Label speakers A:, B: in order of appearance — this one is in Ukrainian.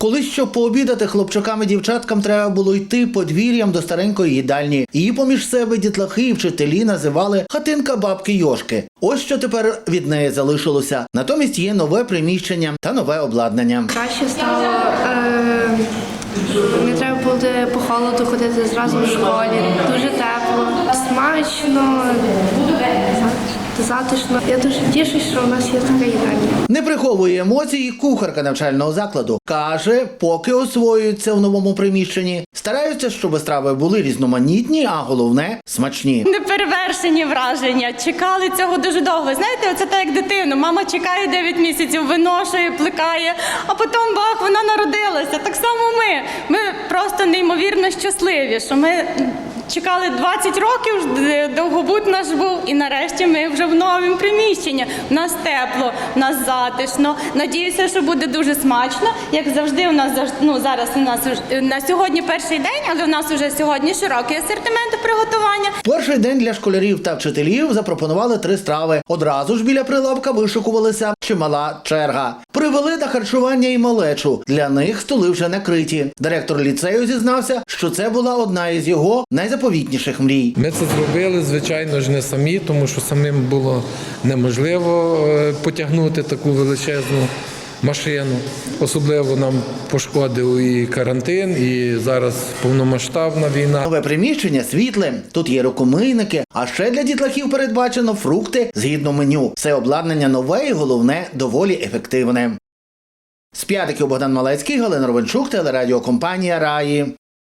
A: Колись, щоб пообідати хлопчакам і дівчаткам треба було йти подвір'ям до старенької їдальні. Її поміж себе дітлахи і вчителі називали хатинка бабки Йошки. Ось що тепер від неї залишилося. Натомість є нове приміщення та нове обладнання.
B: Краще стало. Е, не треба буде по холоду ходити зразу в школі. Дуже тепло, смачно, затишно. Я дуже тішусь, що у нас є така їдальня.
A: Не приховує емоцій кухарка навчального закладу. Каже, поки освоюються в новому приміщенні, стараються, щоб страви були різноманітні, а головне смачні.
C: Неперевершені враження. Чекали цього дуже довго. Знаєте, оце так як дитину. Мама чекає 9 місяців, виношує, плекає, а потім бах, вона народилася. Так само ми. Ми просто неймовірно щасливі, що ми. Чекали 20 років, довгобут наш був, і нарешті ми вже в новому приміщенні. У нас тепло, у нас затишно. Надіюся, що буде дуже смачно. Як завжди, у нас ну, зараз у нас на сьогодні перший день, але у нас вже сьогодні широкий асортимент приготування.
A: Перший день для школярів та вчителів запропонували три страви. Одразу ж біля прилавка вишикувалася чимала черга. Привели на харчування і малечу. Для них столи вже накриті. Директор ліцею зізнався, що це була одна із його найзаповітніших мрій.
D: Ми це зробили, звичайно ж, не самі, тому що самим було неможливо е, потягнути таку величезну машину. Особливо нам пошкодив і карантин, і зараз повномасштабна війна.
A: Нове приміщення світле. Тут є рукомийники, а ще для дітлахів передбачено фрукти згідно меню. Все обладнання нове і головне доволі ефективне. З п'ятиків Богдан Малецький, Галина Ровенчук, телерадіокомпанія Раї.